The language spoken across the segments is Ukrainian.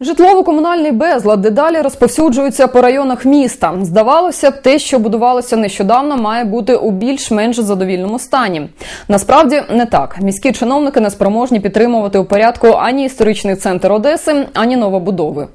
Житлово-комунальний безлад дедалі розповсюджується по районах міста. Здавалося б, те, що будувалося нещодавно, має бути у більш-менш задовільному стані. Насправді не так. Міські чиновники не спроможні підтримувати у порядку ані історичний центр Одеси, ані новобудови.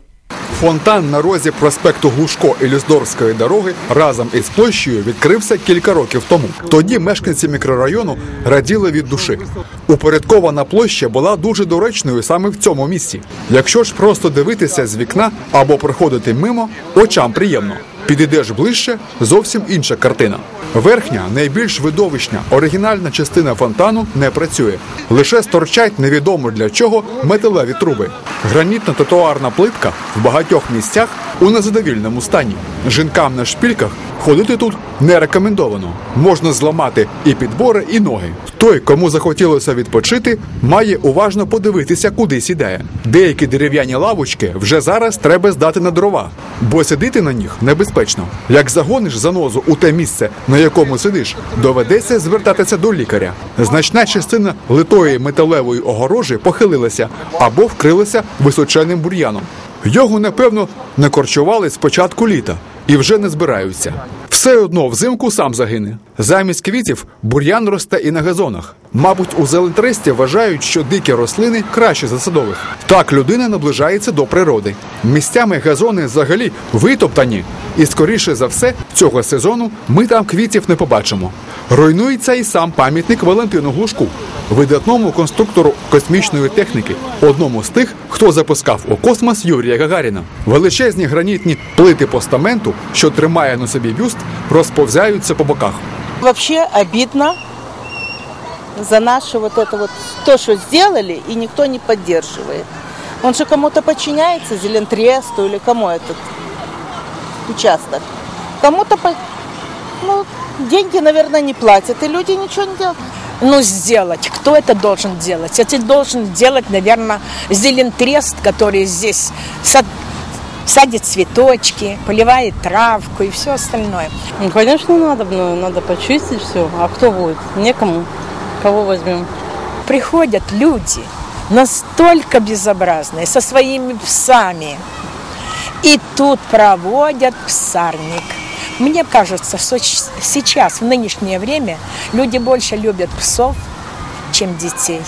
Фонтан на розі проспекту Глушко і Люздорської дороги разом із площею відкрився кілька років тому. Тоді мешканці мікрорайону раділи від душі. Упорядкована площа була дуже доречною саме в цьому місці. Якщо ж просто дивитися з вікна або проходити мимо, очам приємно. Підійдеш ближче, зовсім інша картина. Верхня, найбільш видовищна, оригінальна частина фонтану не працює. Лише сторчать невідомо для чого металеві труби. Гранітна тротуарна плитка в багатьох місцях у незадовільному стані. Жінкам на шпільках ходити тут не рекомендовано. Можна зламати і підбори, і ноги. Той, кому захотілося відпочити, має уважно подивитися, куди сідає. Деякі дерев'яні лавочки вже зараз треба здати на дрова, бо сидіти на них небезпечно. Як загониш занозу у те місце, на якому сидиш, доведеться звертатися до лікаря. Значна частина литої металевої огорожі похилилася або вкрилася височенним бур'яном. Його, напевно, не корчували з початку літа і вже не збираються. Все одно взимку сам загине. Замість квітів бур'ян росте і на газонах. Мабуть, у зелентресті вважають, що дикі рослини краще за садових. Так людина наближається до природи. Місцями газони взагалі витоптані, і скоріше за все, цього сезону ми там квітів не побачимо. Руйнується і сам пам'ятник Валентину Глушку, видатному конструктору космічної техніки, одному з тих, хто запускав у космос Юрія Гагаріна. Величезні гранітні плити постаменту, що тримає на собі бюст, розповзяються по боках. Вообще обидно за наше вот это вот то, что сделали, и никто не поддерживает. Он же кому-то подчиняется, Зелентресту или кому этот участок. Кому-то, по- ну, деньги, наверное, не платят, и люди ничего не делают. ну, сделать. Кто это должен делать? Это должен делать, наверное, Зелентрест, который здесь садит цветочки, поливает травку и все остальное. Ну, конечно, надо, но надо почистить все. А кто будет? Некому. Кого возьмем? Приходят люди настолько безобразные, со своими псами, и тут проводят псарник. Мне кажется, что ч- сейчас, в нынешнее время, люди больше любят псов, чем детей.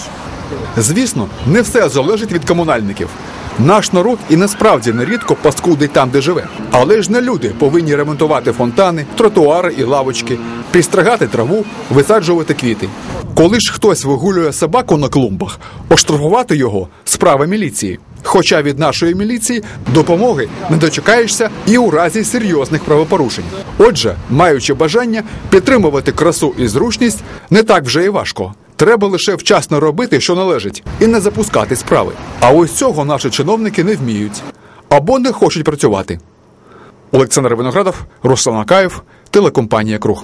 Звісно, не все залежить від комунальників. Наш народ і насправді нерідко паскудить там, де живе. Але ж не люди повинні ремонтувати фонтани, тротуари і лавочки, підстригати траву, висаджувати квіти. Коли ж хтось вигулює собаку на клумбах, оштрафувати його справа міліції. Хоча від нашої міліції допомоги не дочекаєшся і у разі серйозних правопорушень. Отже, маючи бажання підтримувати красу і зручність, не так вже і важко. Треба лише вчасно робити, що належить, і не запускати справи. А ось цього наші чиновники не вміють або не хочуть працювати. Олександр Виноградов, Руслан Акаєв, телекомпанія Круг.